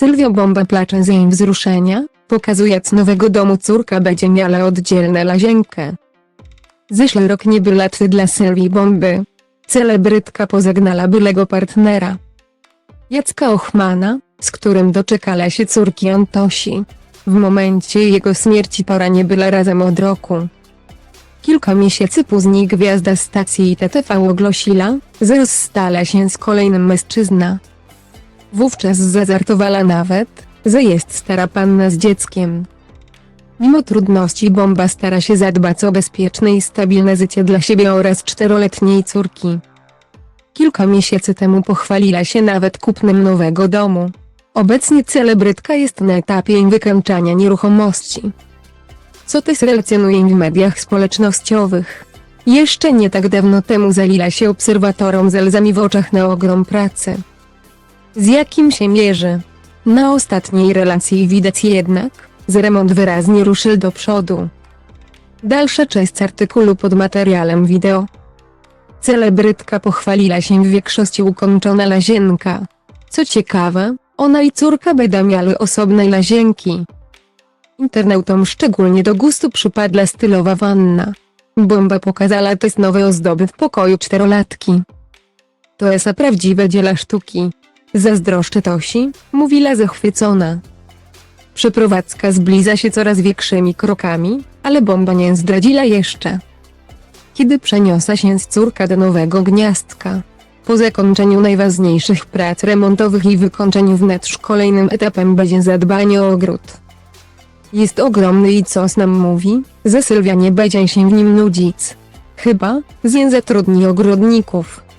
Sylwia Bomba placze z jej wzruszenia, pokazując nowego domu córka będzie miała oddzielne lazienkę. Zeszły rok nie był łatwy dla Sylwii Bomby. Celebrytka pożegnała bylego partnera. Jacka Ochmana, z którym doczekała się córki Antosi. W momencie jego śmierci pora nie była razem od roku. Kilka miesięcy później gwiazda stacji TTV ogłosiła, że rozstala się z kolejnym mężczyzna. Wówczas zazartowała nawet, że jest stara panna z dzieckiem. Mimo trudności bomba stara się zadbać o bezpieczne i stabilne życie dla siebie oraz czteroletniej córki. Kilka miesięcy temu pochwaliła się nawet kupnem nowego domu. Obecnie celebrytka jest na etapie wykańczania nieruchomości. Co też relacjonuje w mediach społecznościowych. Jeszcze nie tak dawno temu zalila się obserwatorom ze łzami w oczach na ogrom pracy. Z jakim się mierzy? Na ostatniej relacji widać jednak, że remont wyraźnie ruszył do przodu. Dalsza część artykułu pod materiałem wideo. Celebrytka pochwaliła się w większości ukończona lazienka. Co ciekawe, ona i córka będą miały osobne lazienki. Internautom szczególnie do gustu przypadła stylowa wanna. Bomba pokazała też nowe ozdoby w pokoju czterolatki. To jest prawdziwe dzieła sztuki. Zazdroszczę Tosi, mówiła zachwycona. Przeprowadzka zbliża się coraz większymi krokami, ale bomba nie zdradziła jeszcze. Kiedy przeniosła się z córka do nowego gniazdka. Po zakończeniu najważniejszych prac remontowych i wykończeniu wnętrz kolejnym etapem będzie zadbanie o ogród. Jest ogromny i co nam mówi, że Sylwia nie będzie się w nim nudzić. Chyba, że zatrudni ogrodników.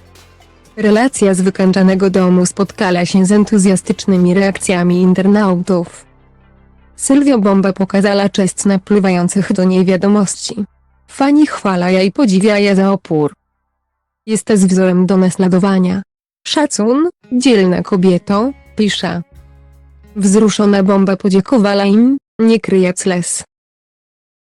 Relacja z wykańczanego domu spotkała się z entuzjastycznymi reakcjami internautów. Sylwia Bomba pokazała cześć napływających do niej wiadomości. Fani chwala i podziwia za opór. Jesteś wzorem do naśladowania. Szacun, dzielna kobieto, pisze. Wzruszona bomba podziękowała im, nie kryjąc les.